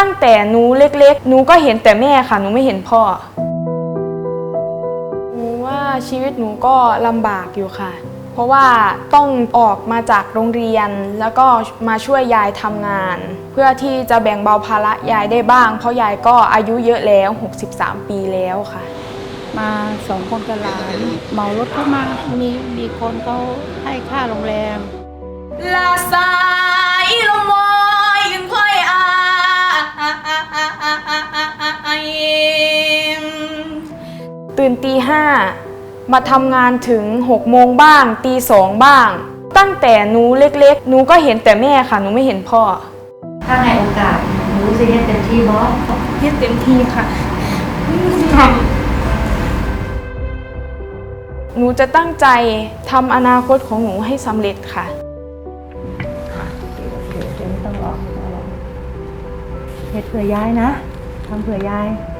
ตั้งแต่หนูเล็กๆ หนูก็เห็นแต่แม่ค่ะ หนูไม่เห็นพ่อ หนูว่าชีวิตหนูก็ลำบากอยู่ค่ะ เพราะว่าต้องออกมาจากโรงเรียน แล้วก็มาช่วยยายทำงาน เพื่อที่จะแบ่งเบาภาระยายได้บ้าง เพราะยายก็อายุเยอะแล้ว 63 ปีแล้วค่ะ มาสองคนกับหลานเหมารถเข้ามามีมีคนเขาให้ค่าโรงแรม ตื่นตีห้ามาทำงานถึง6โมงบ้างตีสองบ้าง ตั้งแต่หนูเล็กๆหนูก็เห็นแต่แม่ค่ะหนูไม่เห็นพ่อ ถ้าในโอกาสหนูจะเฮ็ดเต็มที่บ่เฮ็ดเต็มที่ค่ะหนูจะตั้งใจทำอนาคตของหนูให้สำเร็จค่ะเดี๋ยวไม่ต้องออกเฮ็ดเผื่อยายนะทำเผื่อยายค